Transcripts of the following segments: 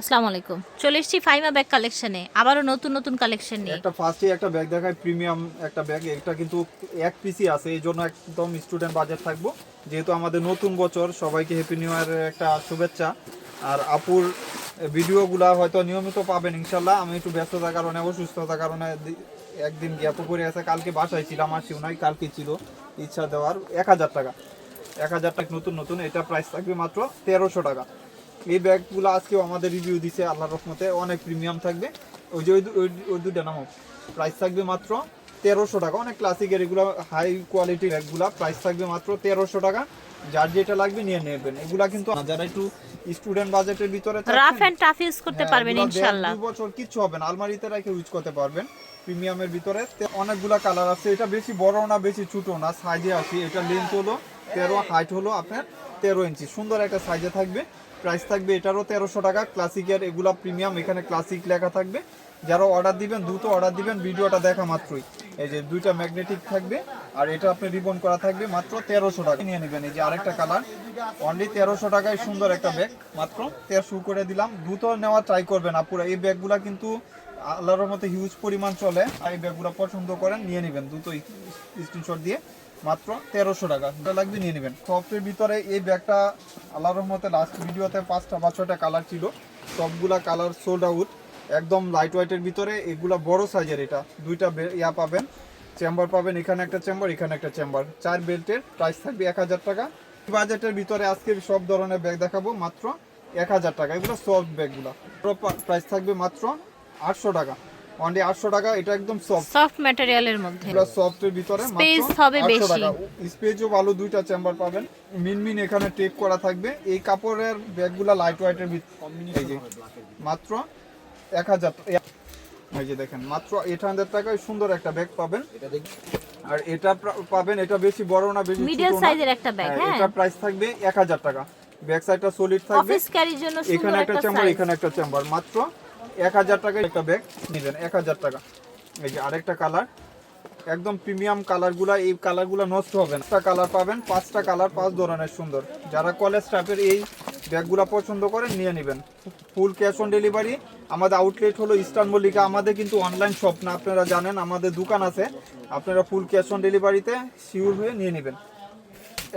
আসসালামু আলাইকুম। চলে এসেছি ফাইমা ব্যাগ কালেকশনে আবারও নতুন নতুন কালেকশন নিয়ে। একটা ফার্স্টে একটা ব্যাগ দেখায় প্রিমিয়াম একটা ব্যাগ এটা কিন্তু এক পিসি আছে, এই জন্য একদম স্টুডেন্ট বাজেট থাকব। যেহেতু আমাদের নতুন বছর, সবাইকে হ্যাপি নিউ ইয়ারের একটা শুভেচ্ছা। আর আপুর ভিডিওগুলা হয়তো নিয়মিত পাবেন ইনশাল্লাহ আমি একটু ব্যস্ততার কারণে অসুস্থতার কারণে একদিন গ্যাপও করে আছে। কালকে বাসায় ছিলাম আসিও নাই কালকে ছিল। ইচ্ছা দেওয়ার এক হাজার টাকা। এক হাজার টাকা নতুন নতুন। এটা প্রাইস থাকবে মাত্র তেরোশো টাকা। এই ব্যাগগুলো আজকেও আমাদের রিভিউ দিছে আল্লাহর রহমতে। অনেক প্রিমিয়াম থাকবে। ওই যে ওই দুটা নামও প্রাইস থাকবে মাত্র তেরোশো টাকা। অনেক ক্লাসিকের এগুলো হাই কোয়ালিটির ব্যাগগুলা। প্রাইস থাকবে মাত্র তেরোশো টাকা। যার যেটা লাগবে নিয়ে নেবেন। এগুলা কিন্তু যারা একটু স্টুডেন্ট বাজেটের ভিতরে রাফ এন্ড টাফ ইউজ করতে হ্যাঁ, পারবেন ইনশাআল্লাহ। দুই বছর কিচ্ছু হবে না। আলমারিতে রেখে ইউজ করতে পারবেন প্রিমিয়ামের ভিতরে। অনেকগুলা কালার আছে। এটা বেশি বড় না বেশি ছোট না। সাইজে আছে। এটা লেন্থ হলো তেরো হাইট হলো আপনার তেরো ইঞ্চি। সুন্দর একটা সাইজে থাকবে। প্রাইস থাকবে এটারও তেরোশো টাকা। ক্লাসিকের এগুলা প্রিমিয়াম এখানে ক্লাসিক লেখা থাকবে। যারা অর্ডার দিবেন, দ্রুত অর্ডার দিবেন, ভিডিওটা দেখা মাত্রই। এই যে দুইটা ম্যাগনেটিক থাকবে, আর এটা আপনি রিবন করা থাকবে মাত্র তেরোশো টাকা। নিয়ে নেবেন, এই যে আরেকটা কালার অনলি তেরোশো টাকায় সুন্দর একটা ব্যাগ মাত্র তেরোশো করে দিলাম। দ্রুত নেওয়া ট্রাই করবেন আপুরা। এই ব্যাগগুলা কিন্তু আল্লাহর মতো হিউজ পরিমাণ চলে। আর এই ব্যাগগুলো পছন্দ করেন, নিয়ে নেবেন। দ্রুত স্ক্রিনশট দিয়ে মাত্র তেরোশো টাকা। যেটা লাগবে নিয়ে নেবেন। সফটের ভিতরে এই ব্যাগটা আল্লাহর রহমতে লাস্ট ভিডিওতে পাঁচটা বা ছয়টা কালার ছিল। সবগুলা কালার সোল্ড আউট একদম লাইট ওয়েটের ভিতরে। এগুলা বড় সাইজের এটা। দুইটা ইয়া পাবেন। চেম্বার পাবেন এখানে একটা চেম্বার এখানে একটা চেম্বার চার বেল্টের প্রাইস থাকবে এক হাজার টাকা। বাজেটের ভিতরে আজকে সব ধরনের ব্যাগ দেখাবো। মাত্র এক হাজার টাকা। এগুলো সফট ব্যাগগুলো প্রাইস থাকবে মাত্র আটশো টাকা। অনলি আটশো টাকা এটা একদম সফট সফট ম্যাটেরিয়ালের মধ্যে। এগুলো সফটের ভিতরে Space হবে বেশি। স্পেসও ভালো দুইটা চেম্বার পাবেন। মিনমিন এখানে টেপ করা থাকবে। এই কাপড়ের ব্যাগগুলো লাইট ওয়েটের যে মাত্র এক হাজার এই যে দেখেন মাত্র এইট হান্ড্রেড টাকায় সুন্দর একটা ব্যাগ পাবেন। আর এটা পাবেন এটা বেশি বড় না বেশি মিডিয়াম সাইজের একটা ব্যাগ হ্যাঁ, এটা প্রাইস থাকবে এক হাজার টাকা। ব্যাক সাইডটা সলিড থাকবে। অফিস ক্যারির জন্য সুন্দর এখানে একটা একটা চেম্বার এখানে একটা চেম্বার মাত্র এক হাজার টাকায় একটা ব্যাগ নেবেন, এক হাজার টাকা। এই যে আরেকটা কালার একদম প্রিমিয়াম কালারগুলা এই কালারগুলো নষ্ট হবে না। একটা কালার পাবেন, পাঁচটা কালার পাঁচ ধরনের সুন্দর। যারা কলেজ স্টাফের এই ব্যাগগুলো পছন্দ করেন, নিয়ে নেবেন। ফুল ক্যাশ অন ডেলিভারি আমাদের আউটলেট হলো ইস্টার্ন মল্লিকা আমাদের কিন্তু অনলাইন শপ না, আপনারা জানেন, আমাদের দোকান আছে। আপনারা ফুল ক্যাশ অন ডেলিভারিতে শিওর হয়ে নিয়ে নেবেন।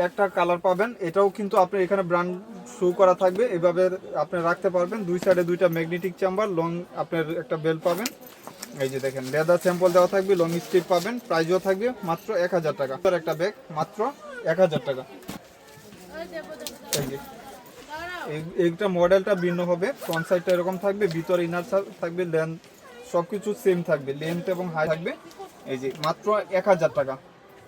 একটা কালার পাবেন, এটাও কিন্তু আপনার এখানে ব্র্যান্ড শো করা থাকবে। এভাবে আপনি রাখতে পারবেন। দুই সাইডে দুইটা ম্যাগনেটিক চেম্বার লং আপনার একটা বেল পাবেন। এই যে দেখেন লেদার স্যাম্পল দেওয়া থাকবে লং স্ট্রিপ পাবেন। প্রাইসও থাকবে মাত্র এক হাজার টাকা। একটা ব্যাগ মাত্র এক হাজার টাকা। এই যে, এই- এইটা মডেলটা ভিন্ন হবে। ফ্রন্ট সাইডটা এরকম থাকবে, ভিতরে ইনার থাকবে লেন্থ সব কিছু সেম থাকবে। লেন্থ এবং হাই থাকবে। এই যে, মাত্র এক হাজার টাকা।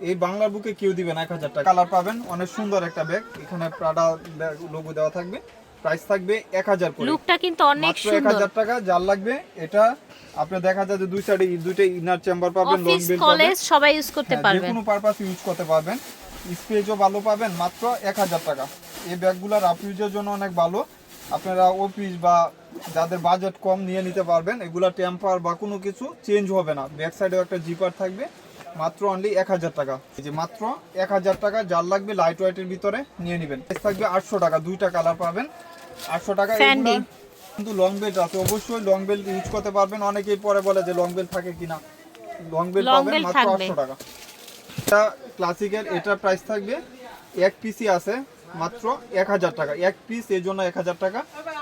এই বাংলার বুকে কেউ দিবেন এক হাজার টাকা। কালার পাবেন অনেক সুন্দর একটা ব্যাগ এখানে প্রাডা লোগো দেওয়া থাকবে। প্রাইস থাকবে এক হাজার লুকটা কিন্তু অনেক মাত্র এক হাজার টাকা যার লাগবে এটা আপনি দেখা যায় যে দুই সাইডে দুইটা ইনার চেম্বার পাবেন লং বেল কলেজ সবাই ইউজ করতে হ্যাঁ, যে পারবেন। কোনো পারপাস ইউজ করতে পারবেন। স্পেসও ভালো পাবেন মাত্র এক হাজার টাকা। এই ব্যাগগুলো রাফ ইউজের জন্য অনেক ভালো। আপনারা অফিস বা যাদের বাজেট কম নিয়ে নিতে পারবেন এগুলা টেম্পার বা কোনো কিছু চেঞ্জ হবে না। ব্যাক সাইডেও একটা জিপার থাকবে। মাত্র অনলি এক হাজার টাকা। এই যে মাত্র এক হাজার টাকা যার লাগবে লাইট ওয়েটের ভিতরে নিয়ে নেবেন। থাকবে আটশো টাকা দুইটা কালার পাবেন। আটশো টাকা কিন্তু লং বেল্ট আছে। অবশ্যই লং বেল্ট ইউজ করতে পারবেন। অনেকেই পরে বলে যে লং বেল্ট থাকে কিনা। লং বেল্ট পাবেন মাত্র আটশো টাকা। এটা ক্লাসিকের এটা প্রাইস থাকবে। এক পিসই আছে মাত্র এক হাজার টাকা। এক পিস এই জন্য এক হাজার টাকা।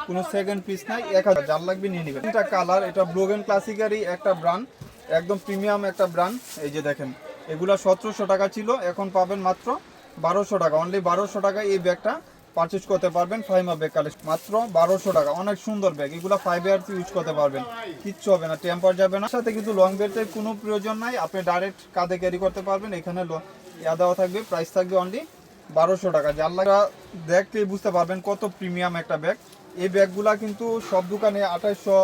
কোনো সেকেন্ড পিস নাই এক হাজার। যার লাগবে নিয়ে নেবেন। এটা কালার এটা ব্লোগেন ক্লাসিকেরই একটা ব্র্যান্ড একদম প্রিমিয়াম একটা ব্র্যান্ড, এই যে দেখেন। এগুলো সতেরোশো টাকা ছিল, এখন পাবেন মাত্র বারোশো টাকা। অনলি বারোশো টাকা এই ব্যাগটা পারচেজ করতে পারবেন, ফাইমা ব্যাগ কালেকশন মাত্র বারোশো টাকা। অনেক সুন্দর ব্যাগ। এগুলো ফাইভ ইয়ার্স ইউজ করতে পারবেন। কিচ্ছু হবে না টেম্পার যাবে না। সাথে কিন্তু লং বেল্টের কোনো প্রয়োজন নাই। আপনি ডাইরেক্ট কাঁধে ক্যারি করতে পারবেন। এখানে ইয়া দেওয়া থাকবে প্রাইস থাকবে অনলি বারোশো টাকা। যার লাগা দেখতেই বুঝতে পারবেন কত প্রিমিয়াম একটা ব্যাগ। এই ব্যাগগুলা কিন্তু সব দোকানে আঠাইশশো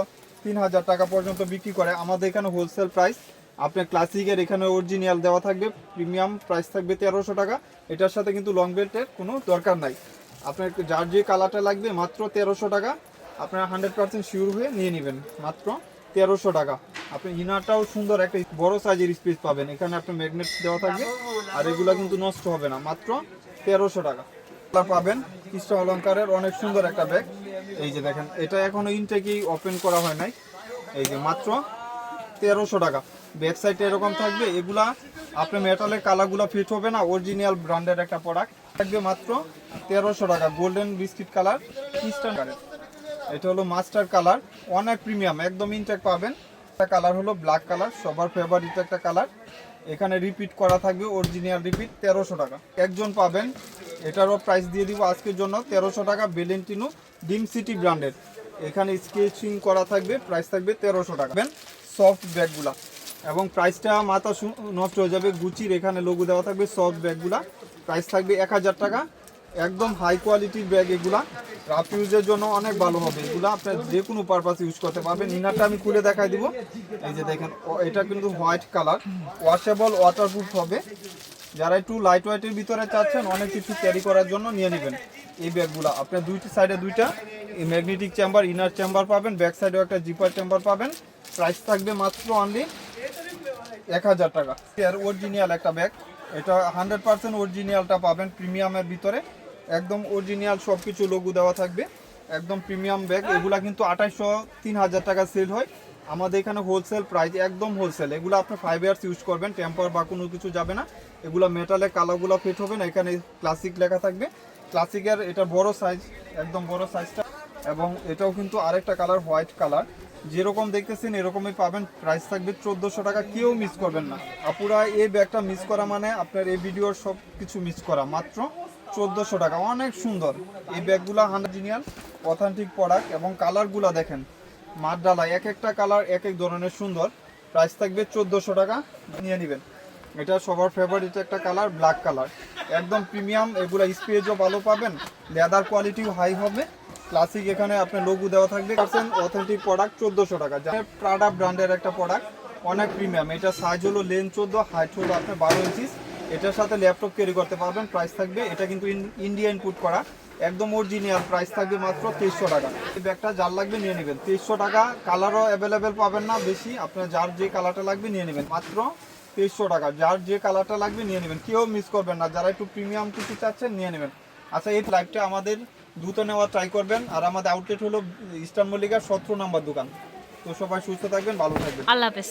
তিন হাজার টাকা পর্যন্ত বিক্রি করে। আমাদের এখানে হোলসেল প্রাইস আপনার ক্লাসিকের এখানে অরিজিনাল দেওয়া থাকবে প্রিমিয়াম প্রাইস থাকবে তেরোশো টাকা। এটার সাথে কিন্তু লং বেল্টের কোনো দরকার নাই। আপনার যার যে কালারটা লাগবে, মাত্র তেরোশো টাকা, আপনারা হান্ড্রেড পার্সেন্ট শিওর হয়ে নিয়ে নেবেন, মাত্র তেরোশো টাকা। আপনি ইনারটাও সুন্দর, একটা বড় সাইজের স্পেস পাবেন। এখানে আপনার ম্যাগনেট দেওয়া থাকবে, আর এগুলো কিন্তু নষ্ট হবে না, মাত্র তেরোশো টাকা। পাবেন কৃষ্ণ অলঙ্কারের অনেক সুন্দর একটা ব্যাগ এই যে দেখেন, এটা এখনও ইনটেকই ওপেন করা হয় নাই। এই যে মাত্র তেরোশো টাকা। ব্যাক সাইডে এরকম থাকবে, এগুলা আপনার মেটালের কালারগুলো ফিট হবে না অরিজিনাল ব্র্যান্ডের একটা প্রোডাক্ট থাকবে মাত্র তেরোশো টাকা golden biscuit colour eastern colour এটা হলো মাস্টার কালার অনেক প্রিমিয়াম একদম ইনটেক পাবেন। একটা কালার হলো ব্ল্যাক কালার সবার ফেভারিট একটা কালার এখানে রিপিট করা থাকবে অরিজিনাল রিপিট তেরোশো টাকা। একজন পাবেন, এটারও প্রাইস দিয়ে দিব আজকের জন্য, তেরোশো টাকা, বেলেন্টিনো ডিম সিটি ব্র্যান্ডের। এখানে স্কেচিং করা থাকবে প্রাইস থাকবে তেরোশো টাকা। সফট ব্যাগগুলা এবং প্রাইসটা মাথা নষ্ট হয়ে যাবে গুচির এখানে লঘু দেওয়া থাকবে সফট ব্যাগগুলা প্রাইস থাকবে এক হাজার টাকা একদম হাই কোয়ালিটির ব্যাগ এগুলা। রাফ ইউজের জন্য অনেক ভালো হবে। এগুলো আপনার যে কোনো পারপাস ইউজ করতে পারবেন। ইনারটা আমি খুলে দেখাই দিব। এই যে দেখেন এটা কিন্তু হোয়াইট কালার ওয়াশেবল ওয়াটারপ্রুফ হবে। যারা একটু লাইট ওয়েটের ভিতরে চাচ্ছেন, অনেক কিছু ক্যারি করার জন্য নিয়ে নেবেন। এই ব্যাগগুলো আপনার দুইটি সাইডে দুইটা। ম্যাগনেটিক চেম্বার ইনার চেম্বার পাবেন। ব্যাক সাইডেও একটা জিপার চেম্বার পাবেন। প্রাইস থাকবে মাত্র অনলি এক হাজার টাকা। এর অরিজিনাল একটা ব্যাগ এটা হান্ড্রেড পার্সেন্ট অরিজিনালটা পাবেন প্রিমিয়ামের ভিতরে। একদম অরিজিনাল সব কিছু লোগো দেওয়া থাকবে। একদম প্রিমিয়াম ব্যাগ এগুলা কিন্তু আঠাইশশো তিন হাজার টাকা সেল হয়। আমাদের এখানে হোলসেল প্রাইস একদম হোলসেল এগুলো আপনি ফাইভ ইয়ার্স ইউজ করবেন টেম্পার বা কোনো কিছু যাবে না। এগুলো মেটালে কালারগুলো ফিট হবে না, এখানে ক্লাসিক লেখা থাকবে। ক্লাসিকের এটা বড় সাইজ একদম বড় সাইজটা এবং এটাও কিন্তু আরেকটা কালার হোয়াইট কালার যেরকম দেখতেছেন, এরকমই পাবেন। প্রাইস থাকবে চোদ্দোশো টাকা, কেউ মিস করবেন না। আপুরা এই ব্যাগটা মিস করা মানে আপনার এই ভিডিওর সব কিছু মিস করা, মাত্র চোদ্দোশো টাকা। অনেক সুন্দর। এই ব্যাগগুলো হান্ড্রেড অথেন্টিক প্রোডাক্ট এবং কালারগুলো দেখেন মাঠ ডালা এক একটা কালার এক এক ধরনের সুন্দর। প্রাইস থাকবে চোদ্দোশো টাকা, নিয়ে নেবেন। এটা সবার ফেভারিট একটা কালার ব্ল্যাক কালার। একদম প্রিমিয়াম এগুলো স্পেজও ভালো পাবেন লেদার কোয়ালিটিও হাই হবে। ক্লাসিক এখানে আপনার লোগো দেওয়া থাকবে পার্সেন্ট অথেন্টিক প্রোডাক্ট চোদ্দোশো টাকা। যা প্রাডা ব্র্যান্ডের একটা প্রোডাক্ট অনেক প্রিমিয়াম এটা সাইজ হলো লেন চোদ্দ হাইট হলো আপনার বারো ইঞ্চিস এটার সাথে ল্যাপটপ ক্যারি করতে পারবেন প্রাইস থাকবে। এটা কিন্তু ইন্ডিয়া ইনপুট করা। একদম অরিজিনাল প্রাইস থাকবে মাত্র তেইশশো টাকা। এই ব্যাগটা যার লাগবে নিয়ে নেবেন। তেইশশো টাকা কালারও অ্যাভেলেবেল পাবেন না বেশি। আপনার যার যে কালারটা লাগবে নিয়ে নেবেন। মাত্র তেইশশো টাকা। যার যে কালারটা লাগবে নিয়ে নেবেন। কেউ মিস করবেন না। যারা একটু প্রিমিয়াম কিছু চাচ্ছেন, নিয়ে নেবেন। আচ্ছা এই লাইভটা আমাদের দ্রুত নেওয়ার ট্রাই করবেন। আর আমাদের আউটলেট হলো ইস্টার্ন মল্লিকার সতেরো নাম্বার দোকান। তো সবাই সুস্থ থাকবেন, ভালো থাকবেন। আল্লাহ হাফেজ।